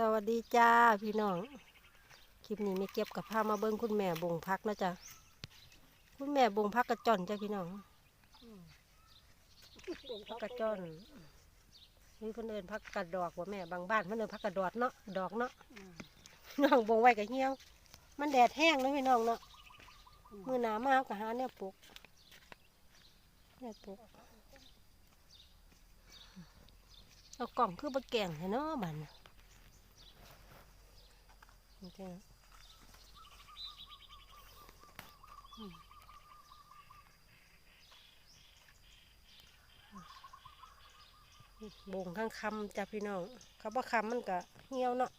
สวัสดีจ้าพี่น้อง คลิปนี้ไมีเก็บกับผ้ามาเบิ้งคุณแม่บงพักนะจ๊ะคุณแม่บงพักกระจอนจ้ะพี่น้องพักกระจอนนี่เพิ่นเอินพักกระดอกว่าแม่บางบ้านเพิ่นเอินพักกระดอดเนาะดอกเนาะน้องบงไว้กับเหี่ยว มันแดดแห้งนะพี่น้องเนาะมือหนามากกับหาเนี่ยปลูกเนี่ยปลูกเอากล่องคือบะแกงให้เนาะบัน จริงๆบ่งข้างคำจ้ะพี่น้องเขาบ่คำมันก็เหี่ยวเนาะ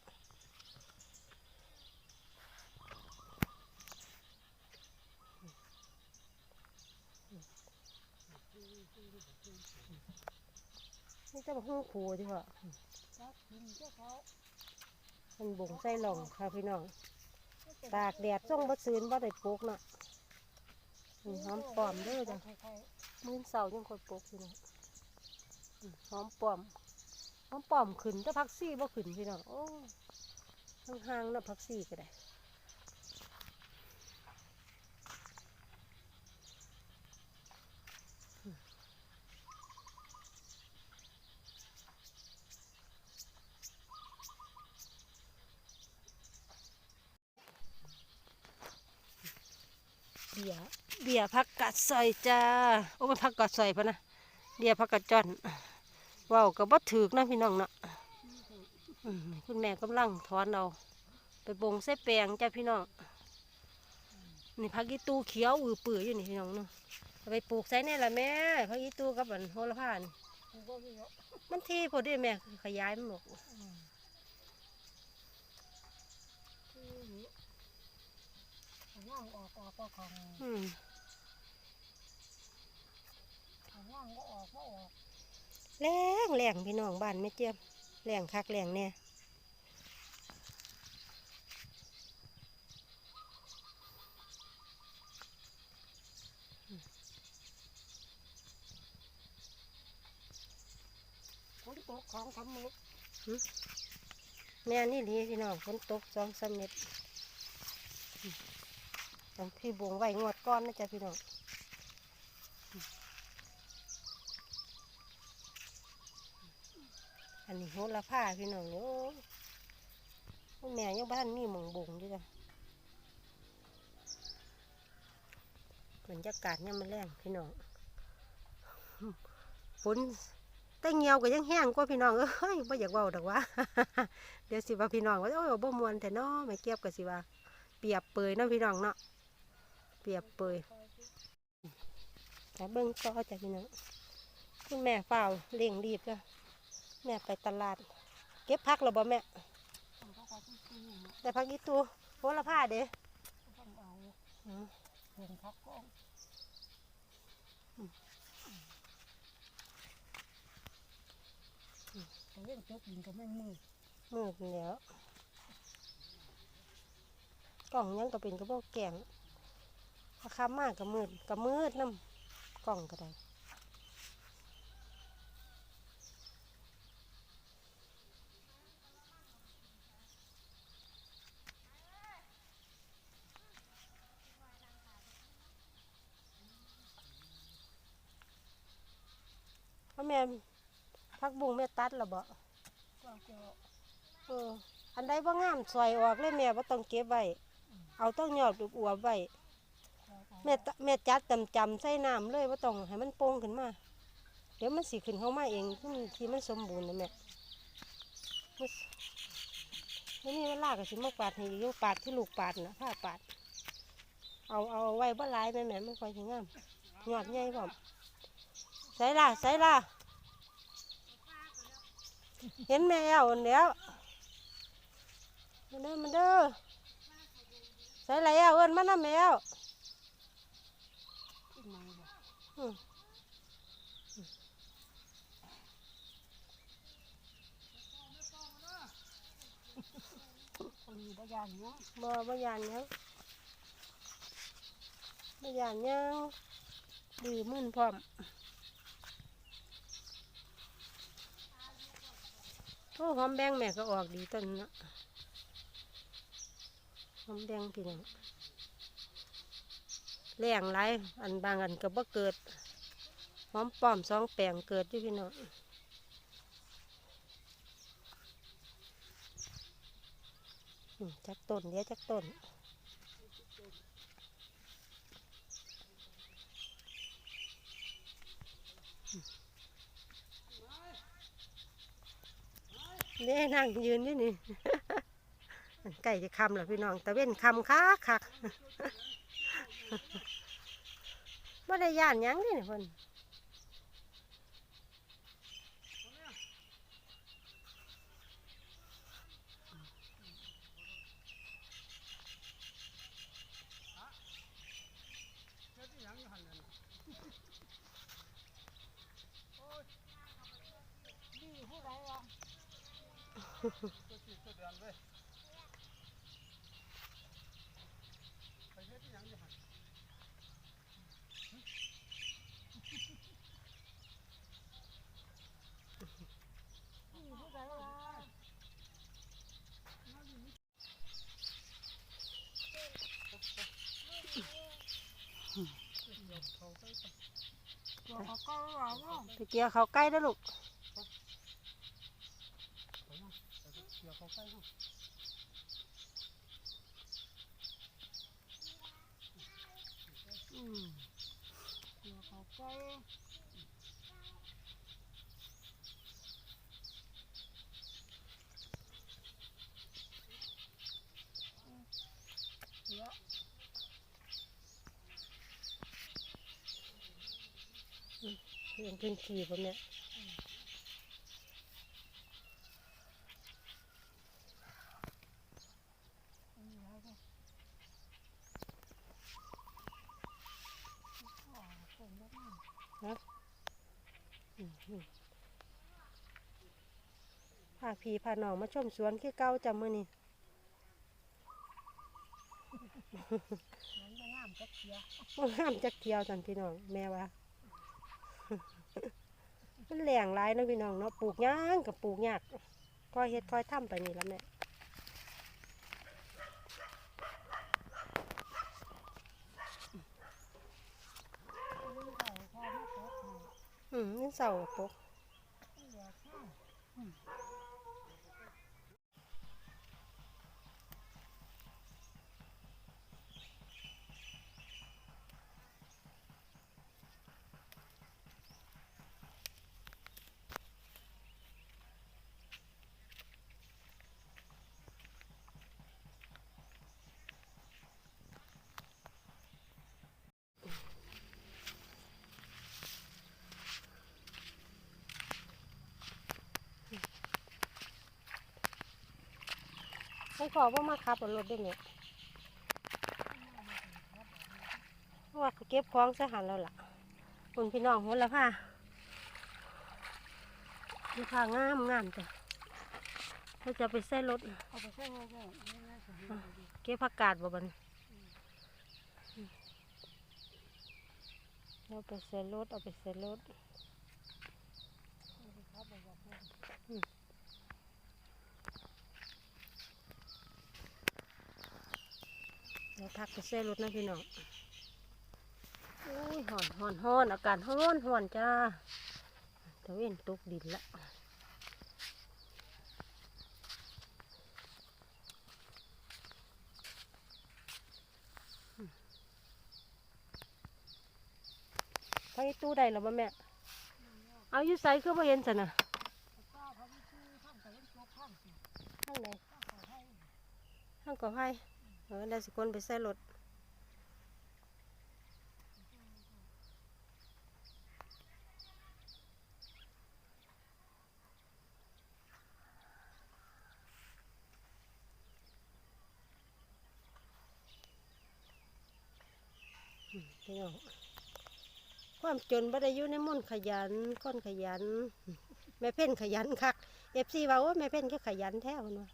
นี่จะมาหู้ครูดีกว่า มันบ่งใส่หลงค่ะพี่น้อง ตากแดดจ้องบ่ซืนบ่ได้ปลูกเนาะนี่หอมปลอมเด้อจ้ะมื้อเสาร์ยังคนปลูกอยู่น้องอืมหอมปลอมหอมปลอมขึ้นแต่พักซี่บ่ขึ้นพี่น้องโอ้ห่างๆนะพักซี่ก็ได้ บียเบียร์ผักกัดซอยจ้าโอ้มันผักกัดซอยพะนะเบียร์ผักกัดจอนเว้าวก็บ่ถูกนะพี่น้องเนาะคุณแม่กำลังถอนเอาไปบงใส่แปลงจ้าพี่น้องนี่ผักอีตูเขียวอือปืออยู่นี่พี่น้องเนาะไปปลูกใส่นี่ล่ะแม่ผักอีตูกับอันโหระพานมันที่พอดีแม่ขยายมันหมด ย่างออกออกก็ของอืมย่างก็ออกก็ออกแรงแรงพี่น้องบ้านแม่เจี๊ยบแรงคักแรงแน่ฝนตกของทำมือแม่นี่ดีพี่น้องฝนตกสองสามเม็ดอืมต้อง พี่บงไว้งวดก้อนนะจ๊ะพี่น้องอันนี้โหระพาพี่น้องเนี่ยโอ้แม่ยังบ้านมีหมองบงอยู่จ้ะบรรยากาศเนี่ยมันแรงพี่น้องฝนแต่เงียวก็ยังแห้งกว่าพี่น้องเอ้ยไม่อยากเว้าดอกว่าเดี๋ยวสิว่าพี่น้องว่าโอ้ยบ่มวนแต่น้อไม่เก็บก็สิว่าเปียบเปยเนาะพี่น้องเนาะ เปียบเปยแต่เบิ่งต่อจ้ะพี่น้องคุณแม่เฝ้าวเร่งรีบจ้ะแม่ไปตลาด เก็บพักแล้วบ่แม่เขาก็ที่พักอีตัวโหระพาเด้ต้องเอาเห็นพักก็แต่เรื่องจกยิงก็ไม่มือมืดแล้วกล่องยังก็เป็นกระบอกแกง ราคามากก็มืดก็มืดน้ำกล่องก็ได้พ่อแม่พักบุงแม่ตัดหรอบ่ก็จะเออ อันใดบ่งามสวยออกเลยแม่บ่ต้องเก็บไว้ เอาต้องยอดลูกอวบไว้ แม่ตะแม่จัดจำจำใส่น้ำเลยบ่ต้องให้มันโป่งขึ้นมา เดี๋ยวมันสิขึ้นเข้ามาเองที่มันที่มันสมบูรณ์นะแม่ไม่มีเวลาก็สิมาปาดให้อยู่ปาดที่ลูกปาดนะผ้าปาด เอาเอาไว้บ่หลายแม่แม่มันค่อยสิงามยอดใหญ่พร้อมใส่ละใส่ละเห็นแมวอันเดียวมันเด้อมันเด้อใส่ไรอะเอิ้นมันนะแมว ขึ้นมาบ่ อืม คนอยู่บ้านเนาะบ่บ่ยานหยังบ่ยานยังดื้อมึนพร้อมโอ้หอมแดงแม่ก็ออกดีต้นเนาะหอมแดงพี่น้อง แรงไรอันบางอันก็บ่เกิดหอมป้อมสองแปลงเกิดอยู่พี่น้องจักต้นเดี๋ยวจักต้นเนี่นั่งยืนอยู่นี่ไก่จะคำเหรอพี่น้องตะเว้นคำคักคัก บ่ได้ย่านหยังนี่นี่เพิ่น ไปเกี่ยวเขาใกล้แล้วลูกอืมเรื่ องพื้นที่ผมเนี่ยอืมอืมพาพี่พาน้องมาชมสวนคือเก่าจำมือนี่มันไม่งามจักเทียมันห้ามจักเที่ยวจันพี่น้องแม่ว่า มันแหลงหลายนาะพี่น้องเนาะปลูกยางกับปลูกยากคอยเฮ็ดคอยทำไปนี่แล้วเขาพอไม่ตกหน่อยอืมนี่เสาปก เหลือข้าวให้ขอว่ามาขับรถได้ไหมเพราะว่าเขาเก็บของใส่หันแล้วล่ะคุณพี่น้องหัวละผ้ามีผ้างามงามจ้ะเราจะไปใส่รถเอาไปใส่หัวก็ไม่น่าจะให้ดีเก็บผักกาดบ่บันเราไปใส่รถเอาไปใส่รถ เขาบอกว่า พักไปใส่รถนะพี่น้องโอ้ยห่อนห่อนห่อนอากาศห่อนห่อนจ้าตะเวนตกดินละไปตู้ใดหรอบ่แม่ เอาอยู่ใส่คือบ่เห็นสันนะข้างไหนข้างเขาให้ข้างก่อไผ่ เออได้สิคนไปใส่รถพี่น้องความจนบ่ได้อยู่ในมุ่นขยันคนขยัน แม่เพ่นขยันคักเอฟซีว่าโอ้แม่เพ่นก็ขยันแท้คนว่า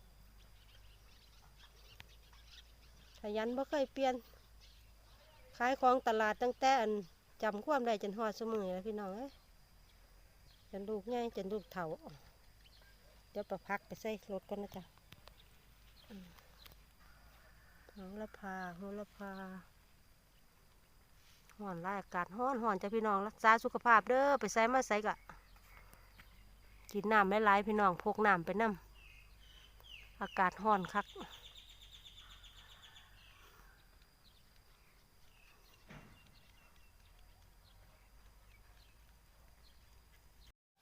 ขยันบ่เคยเปลี่ยน ขายของตลาดตั้งแต่อันจำความได้จนหอดสมือแล้วพี่น้องเอ้ยจนลูกง่ายจนลูกเถาเดี๋ยวไปพักไปใส่รถก่อนนะจ๊ะอืมโหระพาโหระพาห่อนไล่อากาศห้อนห่อนจ้ะพี่น้องรักษาสุขภาพเด้อไปใส่มาใส่กะกินน้ำหลายๆพี่น้องพกน้ำไปน้ำอากาศห้อนคักนี่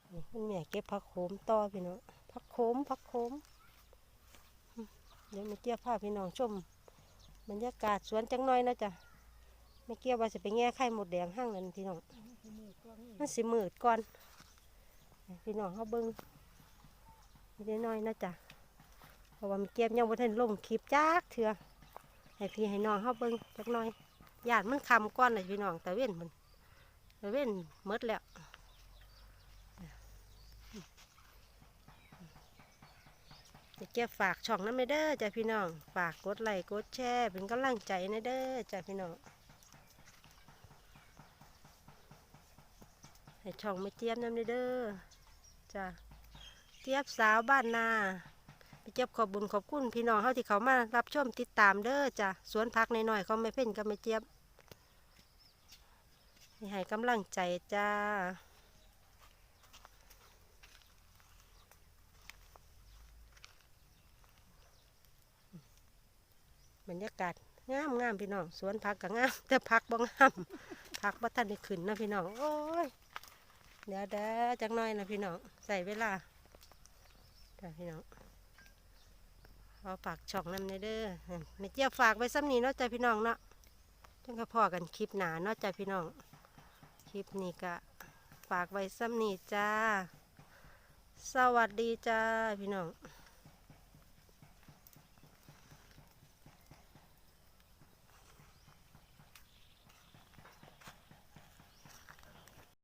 คุณ แม่เก็บผักโขมต่อพี่น้องผักโขมผักโขมเดี๋ยวมาเกี่ยวภาพพี่น้องชมบรรยากาศสวนจังน้อยนะจ๊ะไม่เกี่ยวว่าจะไปแง่ไข่หมดแดงห้างนั้นพี่น้องมันสิมืดก่อนพี่น้องเขาเบิ้งนิดหน้อยนะจ๊ะเพราะว่ามันเก็บยังบ่ทันลงคลิปจักเถื่อให้พี่ให้น้องเขาเบิ้งจักน่อยญาติมันคำก้อนเลยพี่น้องแต่เว้นมันแต่เว้นหมดแล้ว จะเก็บฝากช่องนั้นไม่เด้อจ้ะพี่น้อง ฝากกดไลค์กดแชร์เป็นกำลังใจนะเด้อจ้ะพี่น้อง ให้ช่องไม่เจี๊ยบน้ำเด้อจ้ะเจี๊ยบสาวบ้านนาไปเจี๊ยบขอบบุญขอบคุณพี่น้องเขาที่เขามารับชมติดตามเด้อจ้ะสวนพักในหน่อยๆเขาไม่เพ่นก็ไม่เจี๊ยบให้ให้กำลังใจจ้า บรรยากาศงามงามพี่น้อง สวนพักก็งาม แต่พักบ่งามพักบ่ทันได้ขึ้นนะพี่น้อง โอ้ยเดี๋ยวเด้อจักหน่อยนะพี่น้อง ใส่เวลาจ้ะพี่น้องเอาฝากช่องน้ำในเด้อไม่เจียวฝากไว้ซ้ำนี้เนาะจ้ะพี่น้องเนาะจังก็พอกันคลิปหนาเนาะจ้ะพี่น้อง คลิปนี้ก็ฝากไว้ซ้ำนี้จ้า สวัสดีจ้าพี่น้อง